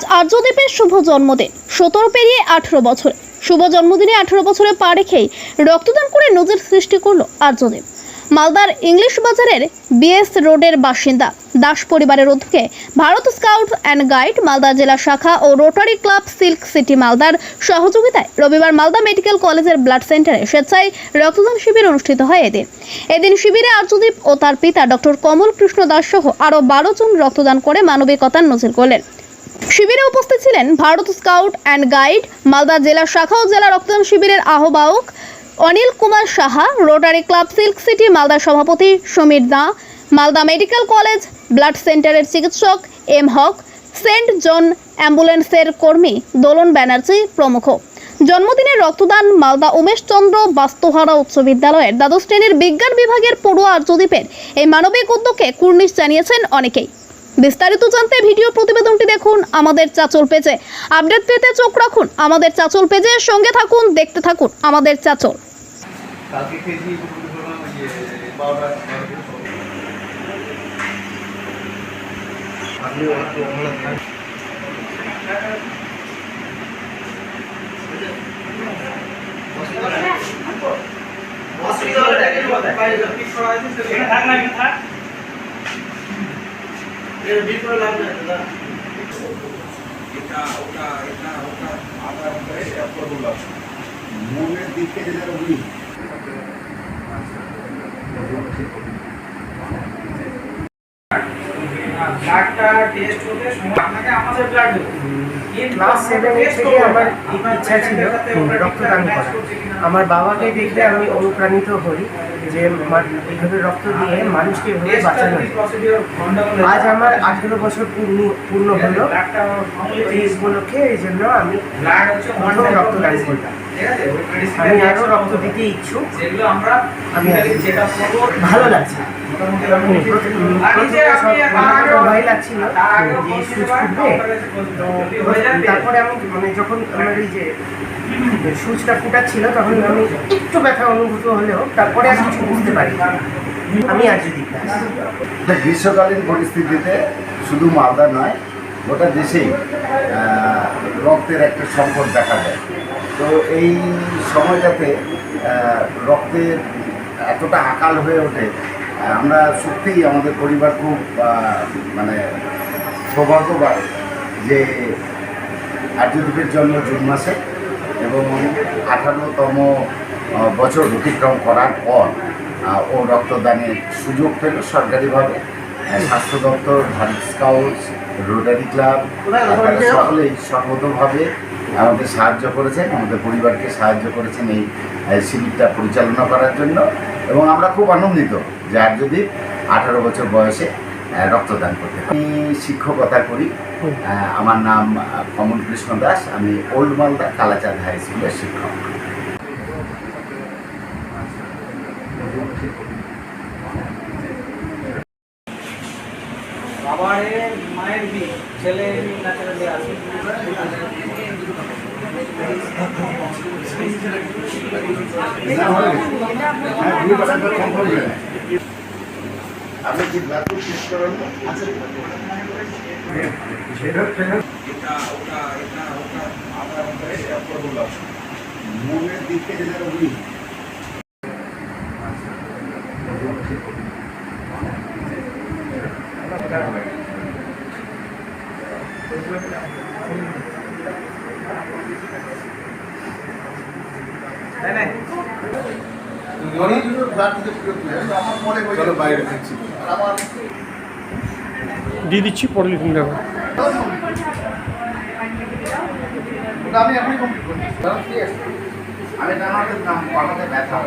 আজ আর্যদ্বীপের শুভ জন্মদিন, সতেরো পেরিয়ে আঠেরো বছর। শুভ জন্মদিনে আঠেরো বছরে পা রেখেই রক্তদান করে নজির সৃষ্টি করল আর্যদ্বীপ মালদার ইংলিশ বাজারের বিএস রোডের বাসিন্দা দাস পরিবারের উদ্যোগে Bharat scout and guide Malda জেলা শাখা ও রোটারি ক্লাব সিল্ক সিটি মালদার সহযোগিতায় রবিবার মালদা মেডিকেল কলেজের ব্লাড সেন্টারে স্বেচ্ছায় রক্তদান শিবির অনুষ্ঠিত হয় এদিন। এদিন শিবিরে আর্যদীপ ও তার পিতা ডক্টর কমল কৃষ্ণ দাস সহ আরও বারো জন রক্তদান করে মানবিকতার নজির করলেন। শিবিরে উপস্থিত ছিলেন Bharat scout and guide, Malda জেলা শাখা ও জেলা রক্তদান শিবিরের আহ্বায়ক Anil Kumar Saha, rotary club silk city Malda সভাপতি Samir da, Malda medical college blood সেন্টারের চিকিৎসক এম হক, সেন্ট জন অ্যাম্বুলেন্সের কর্মী দোলন ব্যানার্জি প্রমুখ। জন্মদিনের রক্তদান মালদা উমেশচন্দ্র বাস্তুহারা উচ্চ বিদ্যালয়ের দ্বাদশ শ্রেণির বিজ্ঞান বিভাগের পড়ুয়া আর্যদ্বীপের এই মানবিক উদ্যোগকে কুর্নিশ জানিয়েছেন অনেকেই। বিস্তারিত জানতে ভিডিও প্রতিবেদনটি দেখুন আমাদের চাচল পেজে। আপডেট পেতে চোখ রাখুন আমাদের চাচল পেজে সঙ্গে থাকুন দেখতে থাকুন আমাদের চাচল। কালকে খেয়েছি দুপুরবেলা ওই যে বারোটা বারোটা আপনি একটু অমলা খান অসুবিধা হলে দেখেন বাইরে পিক করা আছে সেটা থাক না থাক। এর ভিতরে লাগবে দাদা। এটা ওটা এটা ওটা আবার এটা করব মনের দিক থেকে উনি ব্লাডটা টেস্ট হতে আপনাকে আমাদের ব্লাড ক্লাস সেভেন থেকে আমার ইচ্ছা ছিল রক্তদান করা। আমার বাবাকে দেখলে আমি অনুপ্রাণিত হই যে এইভাবে রক্ত দিয়ে মানুষকে এভাবে বাঁচানো আজ আমার আঠেরো বছর পূর্ণ পূর্ণ হলো। এই উপলক্ষে এই জন্য আমি প্রথম রক্তদান করলাম। আমি আরও রক্ত দিতে ইচ্ছুক। আমি ভালো লাগছে। তো তারপরে আমি মানে যখন এই যে তখন আমি একটু ব্যথা অনুভূত হলেও তারপরে কিছু বুঝতে পারি আমি গ্রীষ্মকালীন পরিস্থিতিতে শুধু মালদা নয়, গোটা দেশেই রক্তের একটা সংকট দেখা যায় তো এই সময়টাতে রক্তের এতটা আকাল হয়ে ওঠে আমরা সত্যিই আমাদের পরিবার খুব মানে সৌভাগ্যবান যে আর্যদ্বীপের জন্ম জুন মাসে এবং আঠারোতম বছর অতিক্রম করার পর ও রক্তদানের সুযোগ পেল সরকারিভাবে। স্বাস্থ্য দপ্তর ভারত স্কাউটস রোটারি ক্লাব সকলেই সর্বতভাবে আমাদের সাহায্য করেছেন আমাদের পরিবারকে সাহায্য করেছেন এই শিবিরটা পরিচালনা করার জন্য। এবং আমরা খুব আনন্দিত যে আর যদি আঠারো বছর বয়সে রক্তদান করতে আমি শিক্ষকতা করি। আমার নাম কমল কৃষ্ণ দাস। আমি ওল্ড মালদা কালাচাঁদ হাই স্কুলের শিক্ষক। বিয়ে ছেলে ন্যাচারালি আপনি কি ব্লাড টেস্ট করেন? আছে এটা ওটা এটা ওটা আবার এটা করব মনের দিক থেকে যেন উনি। না মনিটরের ব্লাড টেস্ট করতে আমার মনে হয় চলো বাইরে দিচ্ছি আমার দিয়ে দিচ্ছি পরে লিখুন দেখো। আমি এখনই কমপ্লিট করি কারণ কি আছে আমি জানাতে নাম পাঠাতে ব্যথা